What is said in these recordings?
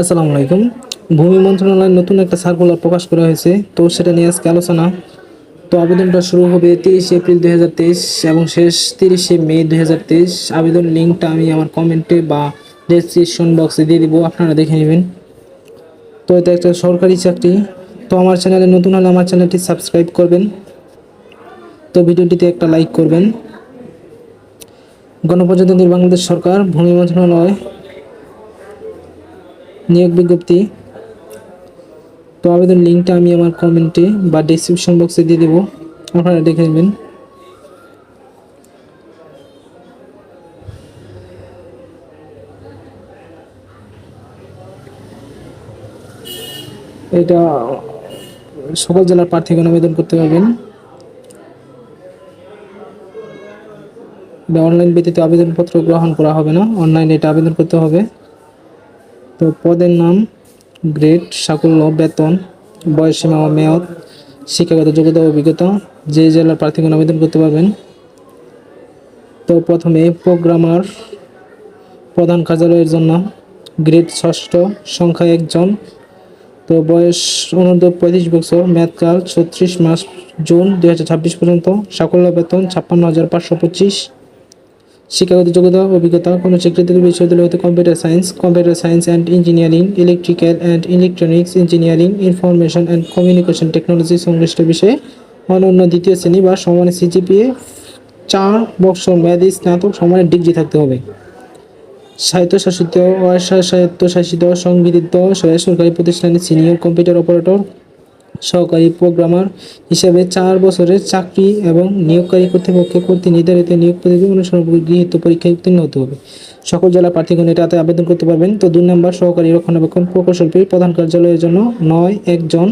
আসসালামু আলাইকুম। ভূমি মন্ত্রণালয়ের নতুন একটা সার্কুলার প্রকাশ করা হয়েছে। তো সেটা নিয়ে আজকে আলোচনা। তো আবেদনটা শুরু হবে তিরিশে এপ্রিল দুই হাজার তেইশ এবং শেষ তিরিশে মে দুই হাজার তেইশ। আবেদন লিঙ্কটা আমি আমার কমেন্টে বা ডেসক্রিপশন বক্সে দিয়ে দিব, আপনারা দেখে নেবেন। তো এটা একটা সরকারি চাকরি। তো আমার চ্যানেলে নতুন হলে আমার চ্যানেলটি সাবস্ক্রাইব করবেন। তো ভিডিওটিতে একটা লাইক করবেন। গণপ্রজাতন্ত্রী বাংলাদেশ সরকার, ভূমি মন্ত্রণালয়। নিয়োগ বিজ্ঞপ্তি। তো আবেদন লিঙ্কটা আমি আমার কমেন্টে বা ডিসক্রিপশন বক্সে দিয়ে দেবো। আপনারা দেখে নেবেন। এটা সকল জেলার প্রার্থীগণ আবেদন করতে পারবেন। অনলাইন ব্যতীত আবেদনপত্র গ্রহণ করা হবে না। অনলাইনে এটা আবেদন করতে হবে। তো পদের নাম গ্রেড সাকুল্য বেতন বয়সীমা ও মেয়াদ, শিক্ষাগত যোগ্যতা অভিজ্ঞতা। যে জেলার প্রার্থীগণ আবেদন করতে পারবেন। তো প্রথমে প্রোগ্রামার, প্রধান কার্যালয়ের জন্য গ্রেড ষষ্ঠ সংখ্যা একজন। তো বয়স অনূর্ধ্ব পঁয়ত্রিশ বছর মেয়াদকাল ছত্রিশ মাস জুন দুই হাজার ছাব্বিশ পর্যন্ত। সাকুল্য বেতন ছাপ্পান্ন হাজার পাঁচশো পঁচিশ। শিক্ষাগত যোগ্যতা, অভিজ্ঞতা, কোনো স্বীকৃত বিশ্ববিদ্যালয় হতে computer science computer science and engineering, electrical and electronics engineering, information and communication technology সংশ্লিষ্ট বিষয়ে অনন্য দ্বিতীয় শ্রেণি বা সমানের সিজিপিএ, চার বছর মেয়াদী স্নাতক সমানের ডিগ্রি থাকতে হবে। স্বায়ত্তশাসিত স্বায়ত্তশাসিত সংবিধিত সরকারি প্রতিষ্ঠানে সিনিয়র কম্পিউটার অপারেটর সহকারী প্রোগ্রামার হিসেবে চার বছরের চাকরি এবং নিয়োগকারী কর্তৃপক্ষের কর্তৃক নির্ধারিত নিয়োগ পদ্ধতি অনুসরণ গৃহীত পরীক্ষায় উত্তীর্ণ হতে হবে। সকল জেলা প্রার্থীগণ এটাতে আবেদন করতে পারবেন। তো দুই নম্বর সহকারী রক্ষণাবেক্ষণ প্রকৌশলী প্রধান কার্যালয়ের জন্য নয় একজন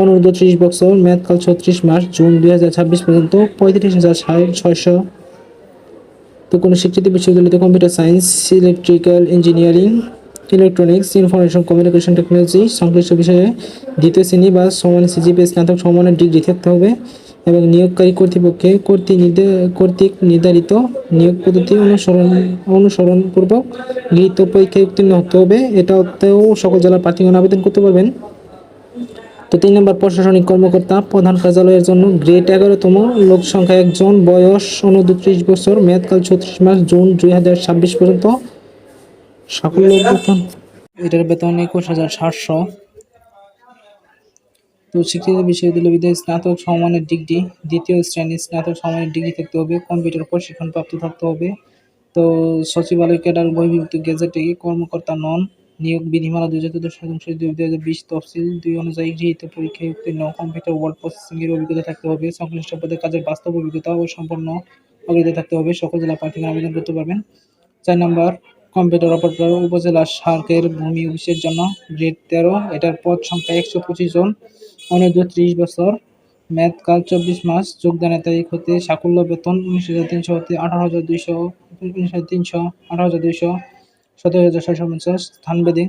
অনূর্ধ্ব ত্রিশ বছর মেয়াদকাল ছত্রিশ মাস, জুন দুই হাজার ছাব্বিশ পর্যন্ত পঁয়ত্রিশ হাজার ছয়শো। তো কোনো স্বীকৃতি বিশ্ববিদ্যালয়তে computer science, electrical engineering electronics information communication technology সংশ্লিষ্ট বিষয়ে দ্বিতীয় শ্রেণি বা সমান সিজিপি স্নাতক সমানের ডিগ্রি থাকতে হবে এবং নিয়োগকারী কর্তৃপক্ষে কর্তৃক কর্তৃক নির্ধারিত নিয়োগ পদ্ধতি অনুসরণ, অনুসরণপূর্বক গৃহীত পরীক্ষায় উত্তীর্ণ হতে হবে। এটাতেও সকল জেলার প্রার্থীগণ আবেদন করতে পারবেন। তো তিন নম্বর প্রশাসনিক কর্মকর্তা, প্রধান কার্যালয়ের জন্য গ্রেড এগারোতম, লোক সংখ্যা একজন, বয়স উনত্রিশ বছর, মেয়াদকাল ছত্রিশ মাস, জুন দুই হাজার ছাব্বিশ পর্যন্ত। সাফল্য বেতন। এটার বেতন একুশ হাজার সাতশো। তো স্বীকৃত বিশ্ববিদ্যালয় বিদ্যালয় স্নাতক ডিগ্রি দ্বিতীয় শ্রেণির স্নাতক ডিগ্রি থাকতে হবে কম্পিউটার প্রশিক্ষণ প্রাপ্ত থাকতে হবে। তো সচিবালয় ক্যাডার বহির্ভূত গেজেটে কর্মকর্তা নন নিয়োগ বিধিমালা দুই হাজার চোদ্দ সংশোধিত দুই হাজার বিশ তফসিল দুই অনুযায়ী গৃহীত পরীক্ষায় উত্তীর্ণ। কম্পিউটার ওয়ার্ড প্রসেসিং এর অভিজ্ঞতা থাকতে হবে সংশ্লিষ্ট পদে কাজের বাস্তব অভিজ্ঞতা ও সম্পন্ন অভিজ্ঞতা থাকতে হবে। সকল জেলা আবেদন করতে পারবেন। চার নম্বর কম্পিউটার অপারেটর উপজেলা সার্কের ভূমি অফিসের জন্য গ্রেড তেরো। এটার পদ সংখ্যা একশো পঁচিশ জন। অনূর্ধ্ব ত্রিশ বছর। ম্যাথ কাল চব্বিশ মাস যোগদানের তারিখ হতে সাকুল্য বেতন উনিশ হাজার তিনশো হতে আঠারো হাজার দুইশো, উনিশ হাজার তিনশো, আঠারো হাজার দুইশো, সতেরো হাজার ছয়শো পঞ্চাশ স্থানভেদে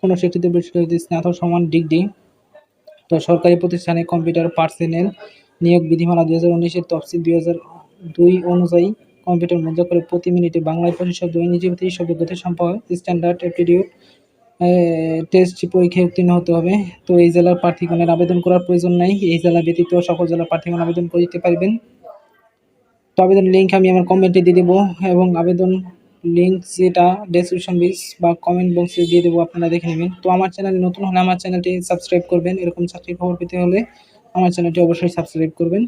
কোনো স্বীকৃত বিশ্ববিদ্যালয় স্নাতক সমান ডিগ্রি। তো সরকারি প্রতিষ্ঠানে কম্পিউটার পার্সেনেল নিয়োগ বিধিমালা দুই হাজার উনিশের তফসিল দুই হাজার দুই অনুযায়ী কম্পিউটার মুদ্রা করে প্রতি মিনিটে বাংলায় পঁচিশ শব্দ ইংরেজি শব্দ গতি সম্পর্ক স্ট্যান্ডার্ড অ্যাপটিটিউড টেস্ট পরীক্ষায় উত্তীর্ণ হতে হবে। তো এই জেলার প্রার্থীগণের আবেদন করার প্রয়োজন নাই। এই জেলা ব্যতীত সকল জেলার প্রার্থীগণ আবেদন করে দিতে পারবেন। তো আবেদন লিঙ্ক আমি আমার কমেন্টে দিয়ে দেবো এবং আবেদন লিঙ্ক যেটা ডেসক্রিপশন বিস বা কমেন্ট বক্সে দিয়ে দেবো, আপনারা দেখে নেবেন। তো আমার চ্যানেলে নতুন হলে আমার চ্যানেলটি সাবস্ক্রাইব করবেন। এরকম চাকরির খবর পেতে হলে আমার চ্যানেলটি অবশ্যই সাবস্ক্রাইব করবেন।